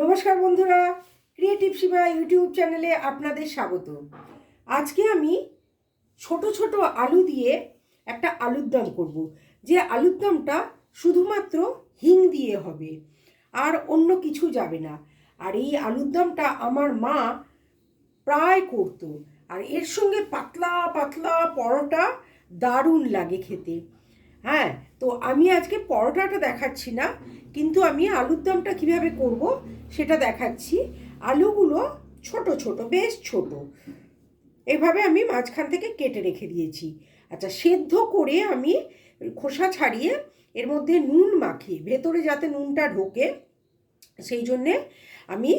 নমস্কার বন্ধুরা creative Shiba YouTube চ্যানেলে আপনাদের স্বাগত। আজকে আমি ছোট ছোট আলু দিয়ে একটা আলুর দম করব। যে আলুর দমটা শুধুমাত্র হিং দিয়ে হবে, আর অন্য কিছু যাবে না। আর এই আলুর দমটা আমার মা প্রায় করতো, আর এর সঙ্গে পাতলা পাতলা পরোটা দারুণ লাগে খেতে। হ্যাঁ তো আমি আজকে পরোটাটা দেখাচ্ছি না কিন্তু আমি আলুর দমটা কীভাবে করব সেটা দেখাচ্ছি। আলুগুলো ছোট ছোট, বেশ ছোট। এভাবে আমি মাঝখান থেকে কেটে রেখে দিয়েছি। আচ্ছা সেদ্ধ করে আমি খোসা ছাড়িয়ে এর মধ্যে নুন মাখি ভেতরে যাতে নুনটা ঢোকে, সেই জন্যে আমি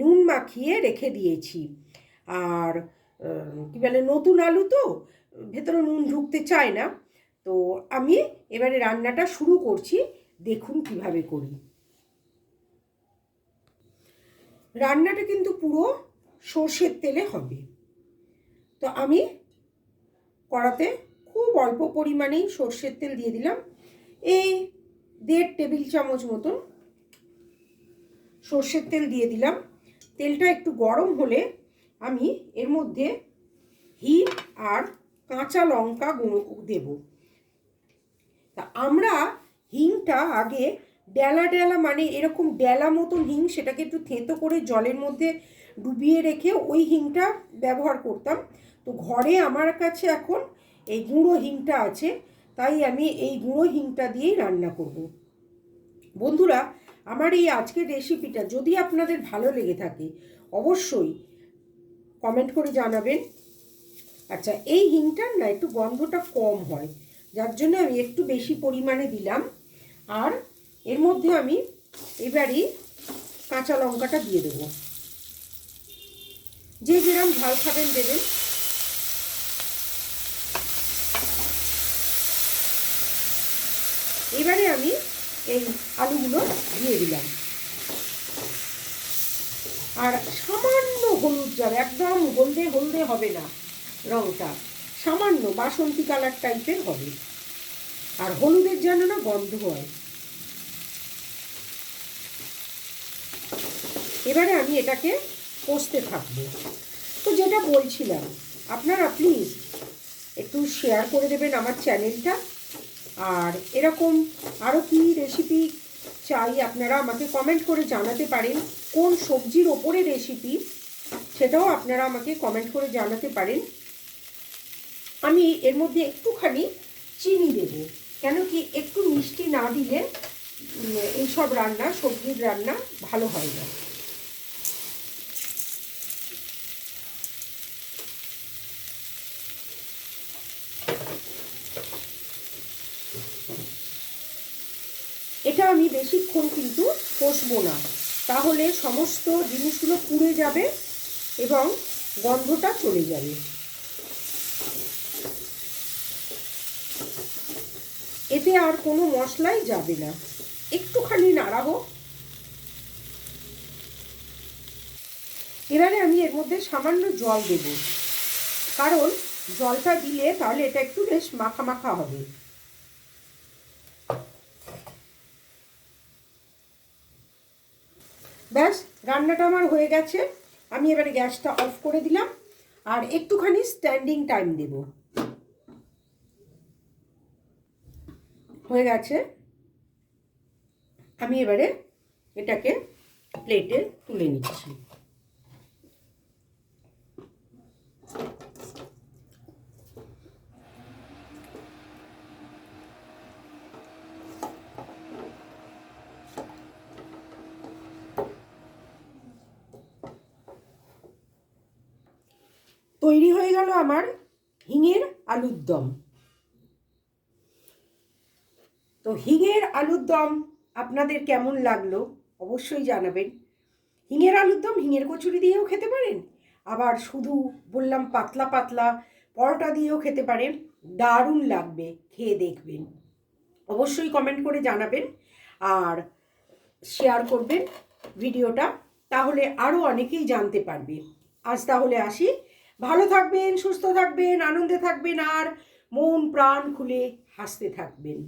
নুন মাখিয়ে রেখে দিয়েছি। আর কী বলে, নতুন আলু তো, ভেতরে নুন ঢুকতে চায় না। তো আমি এবারে রান্নাটা শুরু করছি, দেখুন কীভাবে করি। রান্নাটা কিন্তু পুরো সর্ষের তেলে হবে। তো আমি কড়াতে খুব অল্প পরিমাণেই সর্ষের তেল দিয়ে দিলাম। এই দেড় টেবিল চামচ মতন সর্ষের তেল দিয়ে দিলাম। তেলটা একটু গরম হলে আমি এর মধ্যে হিম আর কাঁচা লঙ্কা গুঁড়ো দেব। আমরা হিংটা আগে ডেলা ডেলা মানে এরকম ডেলা মতন হিং সেটাকে একটু থেঁতো করে জলের মধ্যে ডুবিয়ে রেখে ওই হিংটা ব্যবহার করতাম। তো ঘরে আমার কাছে এখন এই গুঁড়ো হিংটা আছে, তাই আমি এই গুঁড়ো হিংটা দিয়েই রান্না করব। বন্ধুরা, আমার এই আজকের রেসিপিটা যদি আপনাদের ভালো লেগে থাকে, অবশ্যই কমেন্ট করে জানাবেন। আচ্ছা এই হিংটার না একটু গন্ধটা কম হয়। যার জন্য আমি একটু বেশি পরিমাণে দিলাম। আর এর মধ্যে আমি এবারই কাঁচা লঙ্কাটা দিয়ে দেবো। যে যেরকম ঝাল খাবেন দেবেন। এবারে আমি এই আলুগুলো দিয়ে দিলাম। আর সামান্য হলুদ যাবে একদম হলদে হলদে হবে না রঙটা সামান্য বাসন্তী কালার টাইপের হবে। আর হলুদের যেন না গন্ধ হয়। এবারে আমি এটাকে কষতে থাকব। তো যেটা বলছিলাম, আপনারা প্লিজ একটু শেয়ার করে দেবেন আমার চ্যানেলটা আর এরকম আরও কি রেসিপি চাই আপনারা আমাকে কমেন্ট করে জানাতে পারেন। কোন সবজির ওপরে রেসিপি সেটাও আপনারা আমাকে কমেন্ট করে জানাতে পারেন। আমি এর মধ্যে একটুখানি চিনি দেব। কেন কি একটু মিষ্টি না দিলে এইসব রান্না, সবজির রান্না ভালো হয় না। এটা আমি বেশিক্ষণ কিন্তু কষবো না। তাহলে সমস্ত জিনিসগুলো পুড়ে যাবে এবং গন্ধটা চলে যাবে। এতে আর কোনো মশলাই যাবে না। একটুখানি নাড়া হোক এবারে আমি এর মধ্যে সামান্য জল দেব। কারণ জলটা দিলে তাহলে এটা একটু বেশ মাখা মাখা হবে। ব্যাস, রান্নাটা আমার হয়ে গেছে। আমি এবারে গ্যাসটা অফ করে দিলাম। আর একটুখানি স্ট্যান্ডিং টাইম দেব। হয়ে গেছে। আমি এবারে এটাকে প্লেটে তুলে নিচ্ছি। তৈরি হয়ে গেল আমার হিঙের আলুর দম। তো হিঙের আলুর দম আপনাদের কেমন লাগল অবশ্যই জানাবেন। হিঙের আলুর দম হিঙের কচুরি দিয়েও খেতে পারেন, আবার শুধু বললাম পাতলা পাতলা পরোটা দিয়েও খেতে পারেন, দারুণ লাগবে, খেয়ে দেখবেন। অবশ্যই কমেন্ট করে জানাবেন আর শেয়ার করবেন ভিডিওটা, তাহলে আরও অনেকেই জানতে পারবে। আজ তাহলে আসি, ভালো থাকবেন, সুস্থ থাকবেন, আনন্দে থাকবেন আর মন প্রাণ খুলে হাসতে থাকবেন।